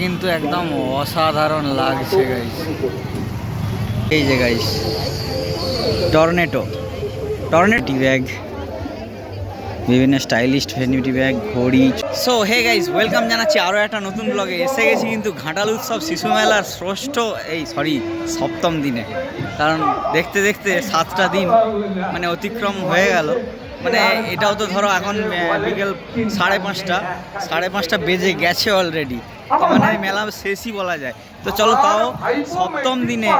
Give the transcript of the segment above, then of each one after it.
কিন্তু একদম অসাধারণ লাগছে গাইস এই যে গাইস টর্নেটো টর্নেটি ব্যাগ বিভিন্ন স্টাইলিশ ভ্যানিটি ব্যাগ ঘড়ি। সো হে গাইস ওয়েলকাম জানাচ্ছি আরও একটা নতুন ব্লগে এসে গেছি কিন্তু ঘাটাল উৎসব শিশু মেলার ষষ্ঠ, এই সরি সপ্তম দিনে। কারণ দেখতে দেখতে সাতটা দিন মানে অতিক্রম হয়ে গেল। মানে এটাও তো ধরো এখন বিকেল সাড়ে পাঁচটা সাড়ে পাঁচটা বেজে গেছে অলরেডি মানে মেলা শেষই বলা যায়। তো চলো তাও সপ্তম দিনে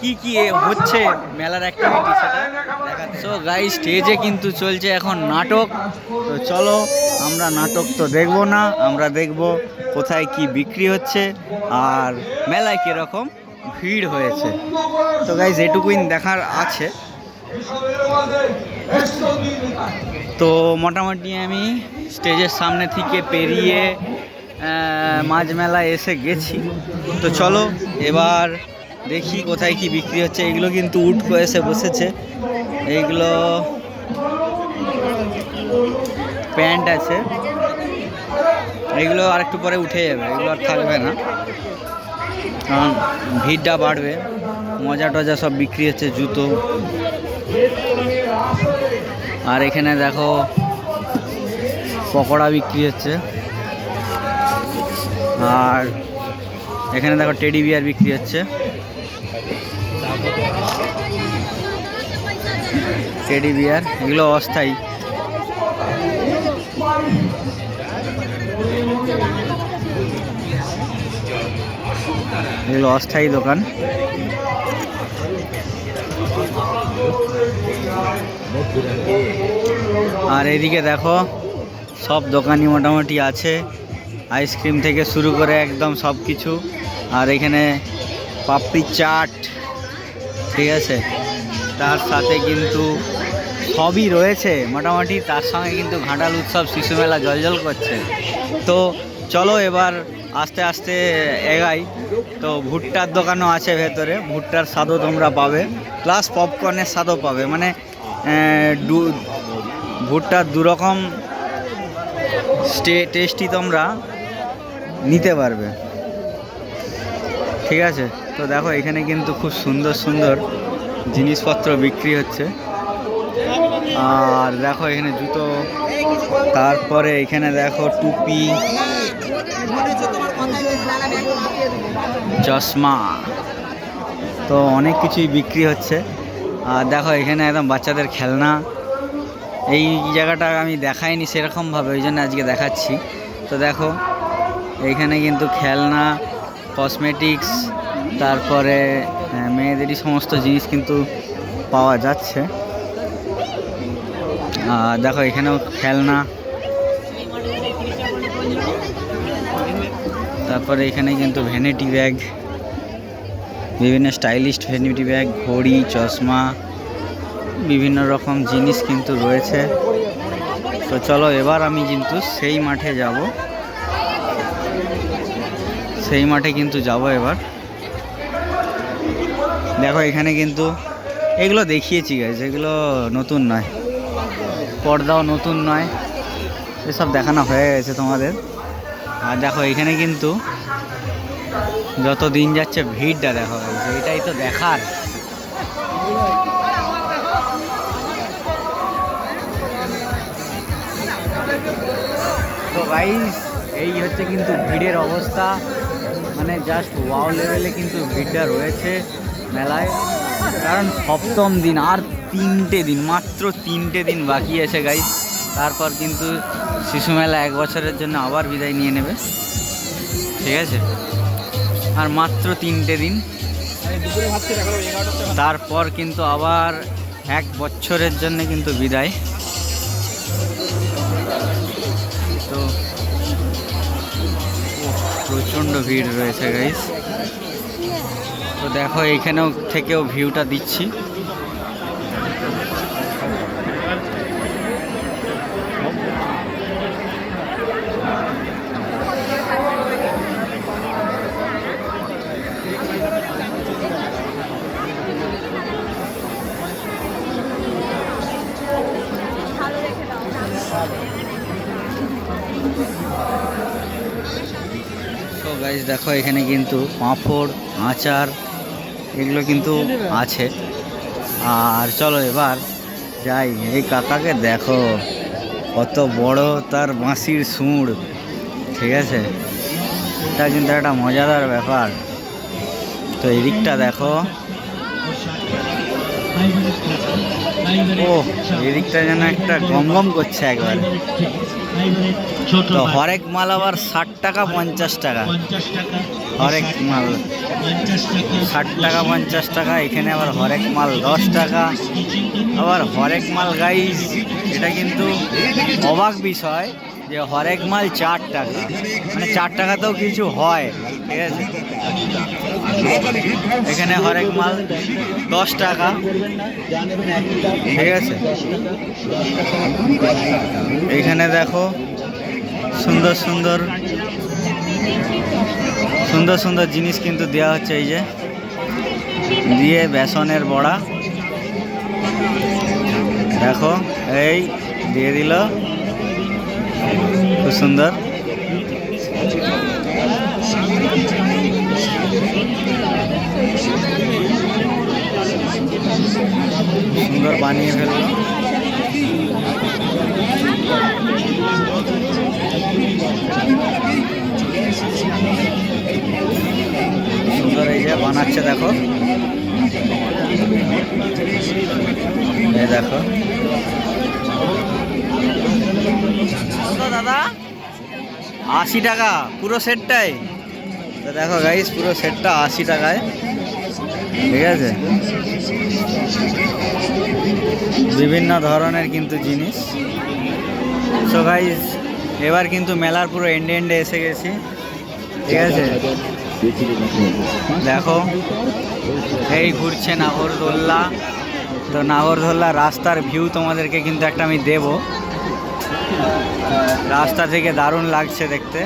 কি কি হচ্ছে মেলার অ্যাক্টিভিটি সেটা সো গাই স্টেজে কিন্তু চলছে এখন নাটক। তো চলো, আমরা নাটক তো দেখব না, আমরা দেখব কোথায় কি বিক্রি হচ্ছে আর মেলায় কীরকম ভিড় হয়েছে। তো গাইজ এটুকুই দেখার আছে। তো মোটামুটি আমি স্টেজের সামনে থেকে পেরিয়ে মাঝ মেলায় এসে গেছি। তো চলো, এবার দেখি কোথায় কি বিক্রি হচ্ছে। এগুলো কিন্তু উঠকো এসে বসেছে। এইগুলো প্যান্ট আছে। এগুলো আর একটু পরে উঠে যাবে, এগুলো আর থাকবে না। কারণ ভিড়টা বাড়বে। মজা টজা সব বিক্রি হচ্ছে, জুতো। আর এখানে দেখো, পকোড়া বিক্রি হচ্ছে। আর এখানে দেখো টেডি বিয়ার বিক্রি হচ্ছে। টেডি বিয়ার, এগুলো অস্থায়ী। এগুলো অস্থায়ী দোকান। আর এদিকে দেখো, সব দোকানই মোটামুটি আছে। আইসক্রিম থেকে শুরু করে একদম সব কিছু। আর এখানে পাপড়ি চাট, ঠিক আছে? তার সাথে কিন্তু সবই রয়েছে। মোটামুটি তার সঙ্গে কিন্তু ঘাটাল উৎসব, শিশু মেলা জলজল করছে। তো চলো এবার আস্তে আস্তে এগাই। তো ভুট্টার দোকানও আছে ভেতরে। ভুট্টার স্বাদও তোমরা পাবে। প্লাস পপকর্নের স্বাদও পাবে। মানে ভুট্টার দুরকম স্টে, টেস্টি তোমরা। নিতে পারবে। ঠিক আছে? তো দেখো, এখানে কিন্তু খুব সুন্দর সুন্দর জিনিসপত্র বিক্রি হচ্ছে। আর দেখো, এখানে জুতো। তারপরে এখানে দেখো, টুপি। চশমা। তো অনেক কিছুই বিক্রি হচ্ছে। আর দেখো, এখানে একদম বাচ্চাদের খেলনা। এই জায়গাটা আমি দেখাইনি সেরকমভাবে, ওই জন্য আজকে দেখাচ্ছি। তো দেখো এইখানে কিন্তু খেলনা কসমেটিক্স তারপরে মেয়েদেরই সমস্ত জিনিস কিন্তু পাওয়া যাচ্ছে। দেখো এখানেও খেলনা। তারপরে এখানে কিন্তু ভ্যানিটি ব্যাগ বিভিন্ন স্টাইলিশ ভ্যানিটি ব্যাগ ঘড়ি, চশমা, বিভিন্ন রকম জিনিস কিন্তু রয়েছে। তো চলো এবার আমি কিন্তু সেই মাঠে যাব। সেই মাঠে কিন্তু যাব এবার। দেখো, এখানে কিন্তু এগুলো দেখিয়েছি গাইজ এগুলো নতুন নয়। পর্দাও নতুন নয়। এসব দেখানো হয়ে গেছে তোমাদের। আর দেখো, এখানে কিন্তু যত দিন যাচ্ছে ভিড়টা দেখো এটাই তো দেখার। তো গাইস এই হচ্ছে কিন্তু ভিড়ের অবস্থা। মানে জাস্ট ওয়াও লেভেলে কিন্তু ভিড়টা রয়েছে মেলায়। কারণ সপ্তম দিন আর তিনটে দিন, মাত্র তিনটে দিন বাকি আছে গাইস তারপর কিন্তু শিশু মেলা এক বছরের জন্য আবার বিদায় নিয়ে নেবে। ঠিক আছে? আর মাত্র তিনটে দিন। তারপর কিন্তু আবার এক বছরের জন্য কিন্তু বিদায়। প্রচণ্ড ভিড় রয়েছে গাইস তো দেখো এখানেও থেকেও ভিউটা দিচ্ছি। গাইজ দেখো, এখানে কিন্তু পাঁপড়, আচার, এগুলো কিন্তু আছে। আর চলো এবার যাই, এই কাকাকে দেখো। কত বড় তার বাঁশির সুঁড় ঠিক আছে? এটা কিন্তু একটা মজাদার ব্যাপার। তো এদিকটা দেখো। ও, এদিকটা যেন একটা গম গম করছে একবার। তো হরেক মাল আবার ষাট টাকা পঞ্চাশ টাকা। হরেক মাল। ষাট টাকা পঞ্চাশ টাকা এখানে আবার হরেক মাল দশ টাকা। আবার হরেক মাল গাইস এটা কিন্তু অবাক বিষয়। যে হরেক মাল চার টাকা। মানে চার টাকাতেও কিছু হয়, ঠিক আছে? এখানে হরেক মাল দশ টাকা, ঠিক আছে? এখানে দেখো সুন্দর সুন্দর সুন্দর সুন্দর জিনিস কিন্তু দেওয়া হচ্ছে এই যে। দিয়ে বেসনের বড়া। দেখো, এই দিয়ে দিল। খুব সুন্দর। সুন্দর বানিয়ে ফেলল। সুন্দর এই যে বানাচ্ছে দেখো। এই দেখো। দাদা? আশি টাকা, পুরো সেটটাই। তো দেখো গাইস পুরো সেটটা আশি টাকায়। ঠিক আছে? বিভিন্ন ধরনের কিন্তু জিনিস। সো গাইস এবার কিন্তু মেলার পুরো এন্ডে এন্ডে এসে গেছি। ঠিক আছে? দেখো, এই ঘুরছে নাগরদোল্লা। তো নাগরদোল্লা রাস্তার ভিউ তোমাদেরকে কিন্তু একটা আমি দেব। রাস্তা থেকে দারুণ লাগছে দেখতে।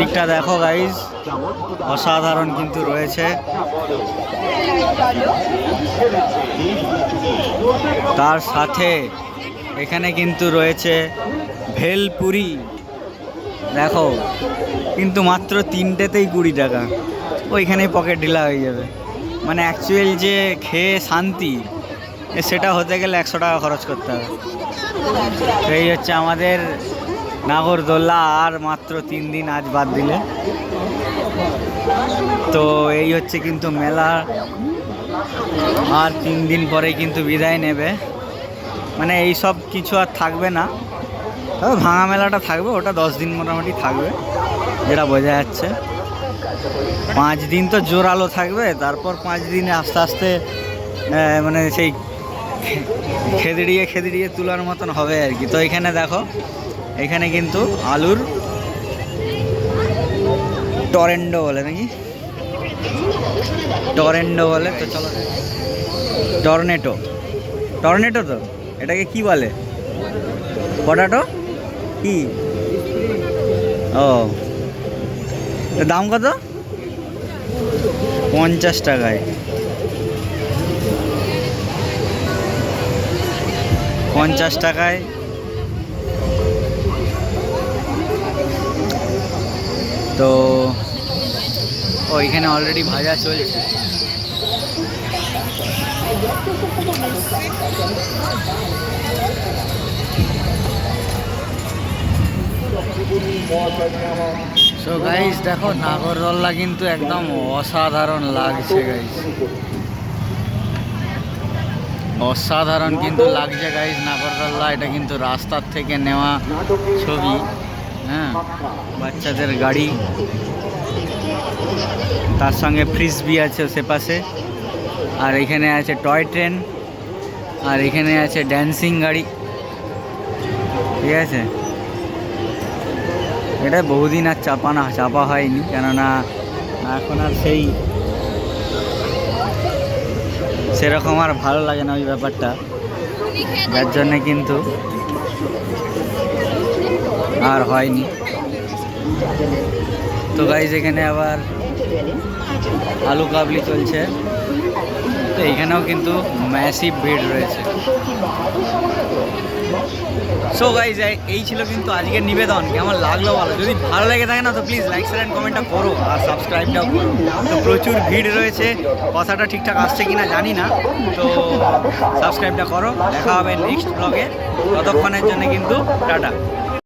দিকটা দেখো গাইজ অসাধারণ কিন্তু রয়েছে। তার সাথে এখানে কিন্তু রয়েছে ভেলপুরি। দেখো, কিন্তু মাত্র তিনটেতেই কুড়ি টাকা। ওইখানেই পকেট ঢিলা হয়ে যাবে। মানে অ্যাকচুয়াল যে খেয়ে শান্তি সেটা হতে গেলে একশো টাকা খরচ করতে হবে। এই হচ্ছে আমাদের নাগরদোল্লা আর মাত্র তিন দিন আজ বাদ দিলে। তো এই হচ্ছে কিন্তু মেলা। আর তিন দিন পরে কিন্তু বিদায় নেবে। মানে এই সব কিছু আর থাকবে না। তবে ভাঙা মেলাটা থাকবে, ওটা দশ দিন মোটামুটি থাকবে, যেটা বোঝা যাচ্ছে। পাঁচ দিন তো জোরালো থাকবে, তারপর পাঁচ দিনে আস্তে আস্তে মানে সেই খেদড়িয়ে খেদড়িয়ে তোলার মতন হবে আর কি। তো এখানে দেখো, এখানে কিন্তু আলুর টরেন্ডো বলে নাকি? টরেন্ডো বলে, তো চলো। টর্নেটো। টর্নেটো তো? এটাকে কি বলে? পটাটো? কি? ও। দাম কত? পঞ্চাশ টাকায়। পঞ্চাশ টাকায়। তো, ও, এখানে অলরেডি ভাজা চলছে। সো গাইস দেখো নাগরদোল্লা কিন্তু একদম অসাধারণ লাগছে গাইস অসাধারণ কিন্তু লাগছে গাইস নাগরদোল্লা এটা কিন্তু রাস্তার থেকে নেওয়া ছবি হ্যাঁ বাচ্চাদের গাড়ি। তার সঙ্গে ফ্রিসবি আছে সে পাশে। আর এখানে আছে টয় ট্রেন, আর এখানে আছে ড্যান্সিং গাড়ি। ঠিক আছে? এটা বহুদিন আর চাপা না, চাপা হয়নি, কেননা এখন আর সেই সেরকম আর ভালো লাগে না ওই ব্যাপারটা। যার জন্যে কিন্তু আর হয়নি। তো গাইজ এখানে আবার আলু কাবলি চলছে। তো এখানেও কিন্তু ম্যাসিভ ভিড় রয়েছে। সো গাইজ এই ছিল কিন্তু আজকের নিবেদন। কেমন লাগল ভালো যদি ভালো লেগে থাকে না, তো প্লিজ লাইক শেয়ার অ্যান্ড কমেন্টটা করো আর সাবস্ক্রাইবটাও করো। তো প্রচুর ভিড় রয়েছে। কথাটা ঠিকঠাক আসছে কি না জানি না। তো সাবস্ক্রাইবটা করো। দেখা হবে নেক্সট ব্লগে ততক্ষণের জন্য কিন্তু টাটা।